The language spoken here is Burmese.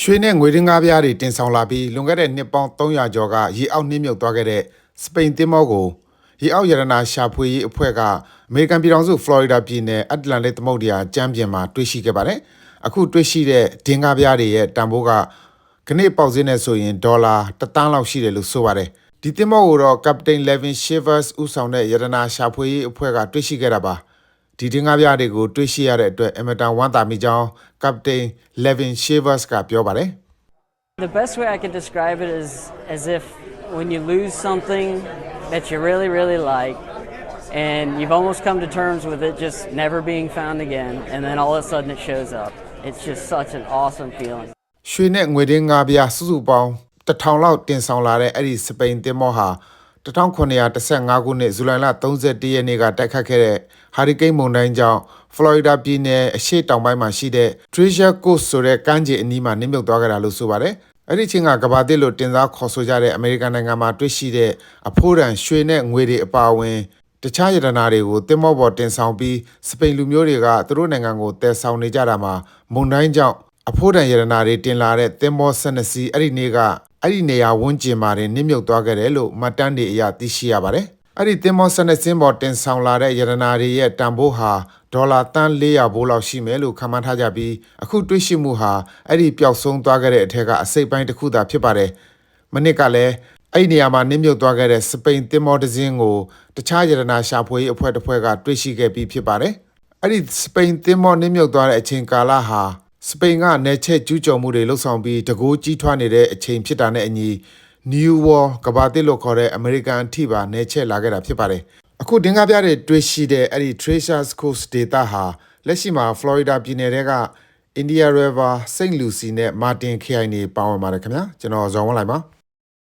ရွှေနဲ့ငွေရင်းကားပြားတွေတင်ဆောင်လာပြီးလွန်ခဲ့တဲ့နှစ်ပေါင်း300ကျော်ကရေအောက်နှင်းမြုပ်သွားခဲ့တဲ့စပိန်သင်းမောကိုရေအောက်ရတနာရှာဖွေရေးအဖွဲ့ကအမေရိကန်ပြည်ထောင်စုဖလော်ရီဒါပြည်နယ်အတ္တလန်တစ်သမုဒ္ဒရာကျမ်းပြင်မှာတွေ့ရှိခဲ့ပါတယ်။အခုတွေ့ရှိတဲ့ဒင်းကားပြားတွေရဲ့တန်ဖိုးကခဏပေါက်ဈေးနဲ့ဆိုရင်ဒေါ်လာ1000လောက်ရှိတယ်လို့ဆိုပါတယ်။ဒီသင်းမောကိုတော့ Captain Levin Shivers ဦးဆောင်တဲ့ရတနာရှာဖွေရေးအဖွဲ့ကတွေ့ရှိခဲ့တာပါ။ ဒီတင်ကားပြားတွေကိုတွေ့ရှိရတဲ့အတွက်အမတန်ဝမ်းသာမိကြောင်းကပတိန် Levin Shavers ကပြောပါတယ် The best way I could describe it is as if when you lose something that you really, really like, and you've almost come to terms with it just never being found again, and then all of a sudden it shows up. It's just such an awesome feeling. ။ရွှေနဲ့ငွေတင်းငါးပြားစုစုပေါင်းတစ်ထောင်လောက်တင်ဆောင်လာတဲ့အဲ့ဒီစပိန်တင်မောဟာ 1915ခုနှစ်ဇူလိုင်လ31ရက်နေ့ကတိုက်ခတ်ခဲ့တဲ့ဟာရီကိန်းမုန်တိုင်းကြောင့်ဖလော်ရီဒါပြည်နယ်အရှေ့တောင်ပိုင်းမှာရှိတဲ့ Treasure Coast ဆိုတဲ့ကမ်းခြေအနီးမှာနစ်မြုပ်သွားခဲ့တာလို့ဆိုပါတယ်။အဲ့ဒီချင်းကကဘာတစ်လို့တင်စားခေါ်ဆိုကြတဲ့အမေရိကန်နိုင်ငံမှာတွေ့ရှိတဲ့အဖိုးတန်ရွှေနဲ့ငွေတွေအပါအဝင်တခြားယတနာတွေကိုတင်မောပေါ်တင်ဆောင်ပြီးစပိန်လူမျိုးတွေကသူတို့နိုင်ငံကိုတည်ဆောင်နေကြတာမှာမုန်တိုင်းကြောင့်အဖိုးတန်ယတနာတွေတင်လာတဲ့တင်မော၁၂စီးအဲ့ဒီနေ့က အဲ့ဒီနေရာဝန်းကျင်မှာတင်နစ်မြုပ်သွားခဲ့တယ်လို့မှတ်တမ်းတွေအရသိရှိရပါတယ်။အဲ့ဒီတင်မော၁၂စင်းပေါ်တင်ဆောင်လာတဲ့ယတနာတွေရဲ့တန်ဖိုးဟာဒေါ်လာတန်400ဘိုးလောက်ရှိမယ်လို့ခန့်မှန်းထားကြပြီးအခုတွေ့ရှိမှုဟာအဲ့ဒီပျောက်ဆုံးသွားခဲ့တဲ့အထက်ကအစိပ်ပိုင်းတစ်ခုသာဖြစ်ပါတယ်။မနစ်ကလည်းအဲ့ဒီနေရာမှာနစ်မြုပ်သွားခဲ့တဲ့စပိန်တင်မောတစ်စင်းကိုတခြားယတနာရှာဖွေရေးအဖွဲ့တစ်ဖွဲ့ကတွေ့ရှိခဲ့ပြီးဖြစ်ပါတယ်။အဲ့ဒီစပိန်တင်မောနစ်မြုပ်သွားတဲ့အချိန်ကာလဟာ စပိန်ကနေချက်ကျူးကျော်မှုတွေလှုပ်ဆောင်ပြီးတကိုးကြီးထွားနေတဲ့အချိန်ဖြစ်တာနဲ့အညီ New War ကဘာတစ်လို့ခေါ်တဲ့အမေရိကန်အထိပါနေချက်လာခဲ့တာဖြစ်ပါတယ်။အခုဒင်္ဂါပြတဲ့တွေ့ရှိတဲ့အဲ့ဒီ Treasures Coast data ဟာလက်ရှိမှာ Florida ပြည်နယ်ထဲက India River, St. Lucie နဲ့ Martin ခရိုင်တွေပါဝင်ပါတယ်ခင်ဗျာကျွန်တော်ဇော်ဝန်းလိုက်ပါ